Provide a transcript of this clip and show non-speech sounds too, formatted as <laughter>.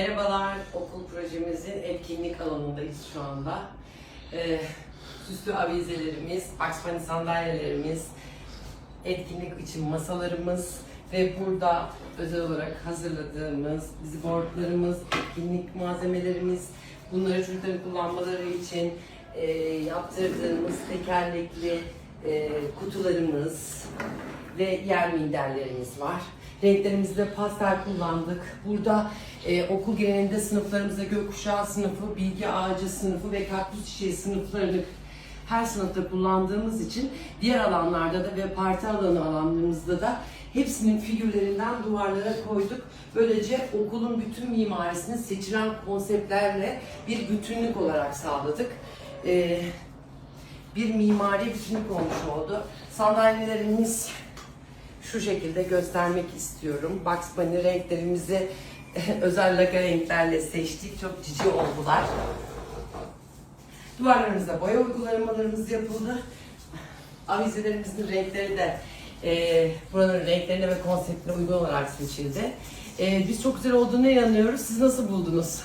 Merhabalar, okul projemizin etkinlik alanındayız şu anda. Ee, süslü avizelerimiz, aksmani sandalyelerimiz, etkinlik için masalarımız ve burada özel olarak hazırladığımız bizi boardlarımız, etkinlik malzemelerimiz, bunları çocukların kullanmaları için e, yaptırdığımız tekerlekli e, kutularımız ve yer minderlerimiz var. Renklerimizde pastel kullandık. Burada e, okul genelinde sınıflarımızda gökkuşağı sınıfı, bilgi ağacı sınıfı ve kaktüs çiçeği sınıflarını her sınıfta kullandığımız için diğer alanlarda da ve parti alanı alanlarımızda da hepsinin figürlerinden duvarlara koyduk. Böylece okulun bütün mimarisini seçilen konseptlerle bir bütünlük olarak sağladık. Ee, bir mimari bütünlük olmuş oldu. Sandalyelerimiz şu şekilde göstermek istiyorum. Bugs Bunny renklerimizi <laughs> özel laka renklerle seçtik. Çok cici oldular. Duvarlarımızda boya uygulamalarımız yapıldı. Avizelerimizin renkleri de e, buranın renklerine ve konseptine uygun olarak seçildi. E, biz çok güzel olduğuna inanıyoruz. Siz nasıl buldunuz?